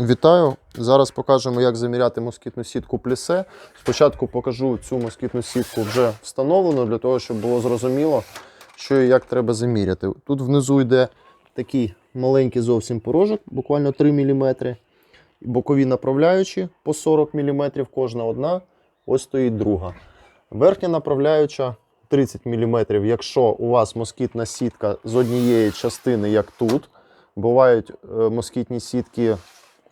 Вітаю! Зараз покажемо, як заміряти москітну сітку плісе. Спочатку покажу цю москітну сітку вже встановлену, для того, щоб було зрозуміло, що і як треба заміряти. Тут внизу йде такий маленький зовсім порожок, буквально 3 мм. Бокові направляючі по 40 мм, кожна одна. Ось стоїть друга. Верхня направляюча 30 мм. Якщо у вас москітна сітка з однієї частини, як тут, бувають е, москітні сітки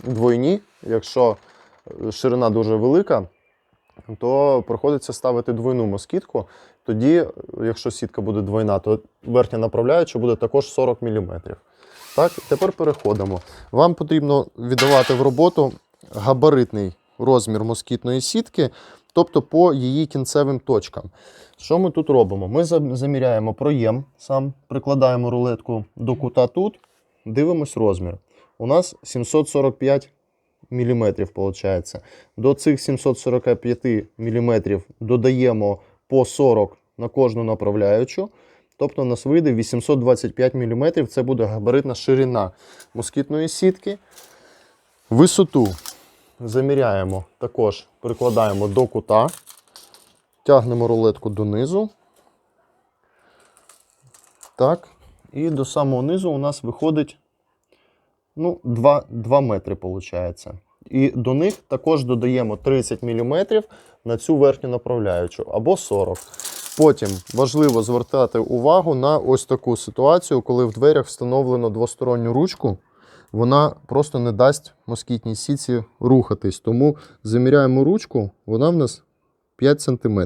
двойні. Якщо ширина дуже велика, то приходиться ставити двойну москітку. Тоді, якщо сітка буде двойна, то верхня направляюча буде також 40 мм. Так, тепер переходимо. Вам потрібно віддавати в роботу габаритний розмір москітної сітки, тобто по її кінцевим точкам. Що ми тут робимо? Ми заміряємо проєм, сам прикладаємо рулетку до кута тут, дивимось розмір. У нас 745 мм, виходить. До цих 745 мм додаємо по 40 на кожну направляючу. Тобто у нас вийде 825 мм, це буде габаритна ширина москітної сітки. Висоту заміряємо, також прикладаємо до кута, тягнемо рулетку донизу. Так. І до самого низу у нас виходить ну, 2, 2 метри. Виходить. І до них також додаємо 30 мм на цю верхню направляючу або 40 Потім важливо звертати увагу на ось таку ситуацію, коли в дверях встановлено двосторонню ручку, вона просто не дасть москітній сітці рухатись. Тому заміряємо ручку, вона в нас 5 см.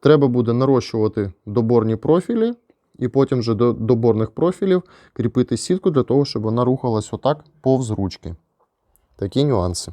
Треба буде нарощувати доборні профілі, і потім вже до доборних профілів кріпити сітку для того, щоб вона рухалась отак повз ручки. Такі нюанси.